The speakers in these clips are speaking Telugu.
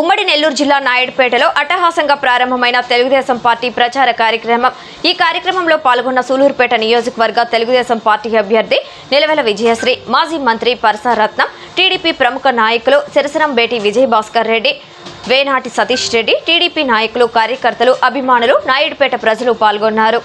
ఉమ్మడి నెల్లూరు జిల్లా నాయుడుపేటలో అట్టహాసంగా ప్రారంభమైన తెలుగుదేశం పార్టీ ప్రచార కార్యక్రమం. ఈ కార్యక్రమంలో పాల్గొన్న సూలూరుపేట నియోజకవర్గ తెలుగుదేశం పార్టీ అభ్యర్థి నిలవెల విజయశ్రీ మాజీ మంత్రి పరసారత్నం టీడీపీ ప్రముఖ నాయకులు సిరసనంబేటి విజయభాస్కర్ రెడ్డి వేనాటి సతీష్ రెడ్డి టీడీపీ నాయకులు కార్యకర్తలు అభిమానులు నాయుడుపేట ప్రజలు పాల్గొన్నారు.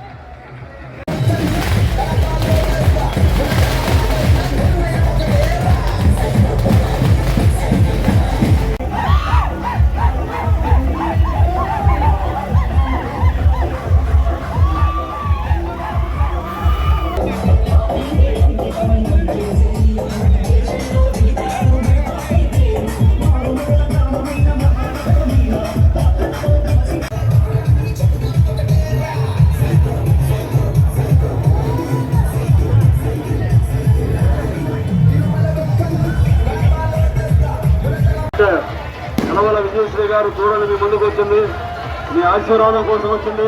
కనవల విజయశ్రీ గారు చూడండి మీ ముందుకు వచ్చింది. మీ ఆశీర్వాదం కోసం వచ్చింది.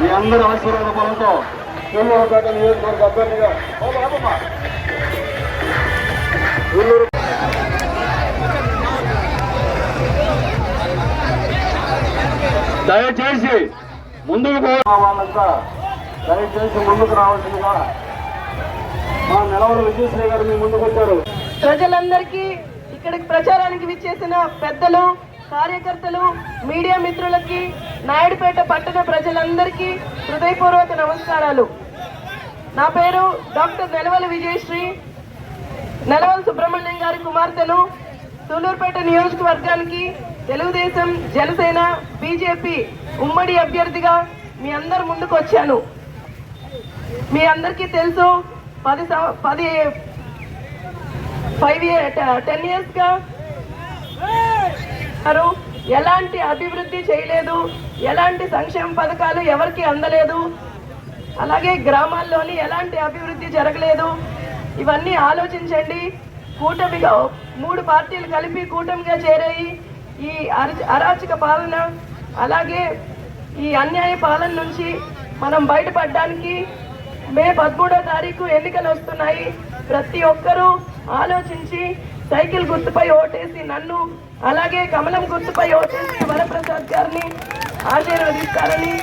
మీ అందరి ఆశీర్వాద బలంతో. సూళ్ళూరుపేట నియోజకవర్గ అభ్యర్థిగా దయచేసి ముందుకు పో. వాళ్ళంతా దయచేసి ముందుకు రావాల్సిందిగా మా నిలవల విజయశ్రీ గారు మీ ముందుకు వచ్చారు ప్రజలందరికీ ఇక్కడికి ప్రచారానికి విచ్చేసిన పెద్దలు కార్యకర్తలు మీడియా మిత్రులకి నాయుడుపేట పట్టణ ప్రజలందరికీ హృదయపూర్వక నమస్కారాలు. నా పేరు డాక్టర్ నెలవల విజయశ్రీ. నెలవల సుబ్రహ్మణ్యం గారి కుమార్తెను సూలూరుపేట నియోజకవర్గానికి తెలుగుదేశం జనసేన బీజేపీ ఉమ్మడి అభ్యర్థిగా మీ అందరి ముందుకు వచ్చాను. మీ అందరికీ తెలుసు పది పది ఫైవ్ ఇయర్ టెన్ ఇయర్స్గా ఎలాంటి అభివృద్ధి చేయలేదు ఎలాంటి సంక్షేమ పథకాలు ఎవరికి అందలేదు అలాగే గ్రామాల్లోని ఎలాంటి అభివృద్ధి జరగలేదు. ఇవన్నీ ఆలోచించండి. కూటమిగా మూడు పార్టీలు కలిపి కూటమిగా చేరాయి. ఈ అర- అరాచక పాలన అలాగే ఈ అన్యాయ పాలన నుంచి మనం బయటపడడానికి మే పదమూడో తారీఖు ఎన్నికలు వస్తున్నాయి. ప్రతి ఒక్కరూ ఆలోచించి సైకిల్ గుర్తుపై ఓటేసి నన్ను అలాగే కమలం గుర్తుపై ఓటేసి వరప్రసాద్ గారిని ఆశీర్వదిస్తారని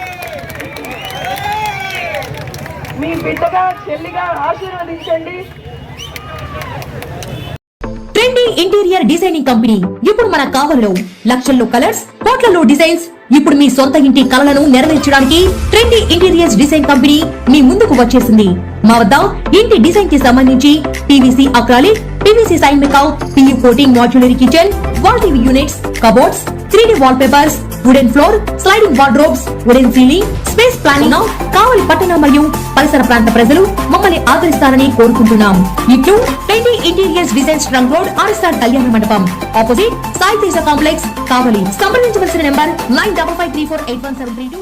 మీ బిడ్డగా చెల్లిగా ఆశీర్వదించండి. ట్రెండీ ఇంటీరియర్ డిజైనింగ్ కంపెనీ ఇప్పుడు మన కావల్లో లక్షల్లో కలర్స్ కోట్లలో డిజైన్స్. ఇప్పుడు మీ సొంత ఇంటి కలలను నెరవేర్చడానికి ట్రెండీ ఇంటీరియర్స్ డిజైన్ కంపెనీ మీ ముందుకు వచ్చేసింది. మా వద్ద ఇంటి డిజైన్కి సంబంధించి PVC acrylic PVC sign make out PU coating modular kitchen wall TV units cupboards three D wall papers wooden floor sliding wardrobes wooden ceiling planning Kavali పట్టణ మరియు పరిసర ప్రాంత ప్రజలు మమ్మల్ని ఆదరిస్తారని కోరుకుంటున్నాం. ఇట్లు twenty interiors design trunk road RSR Kalyana Mandapam. Opposite Sai Teja complex Kavali. సంప్రదించవలసిన number nine double five three four eight one seven three two.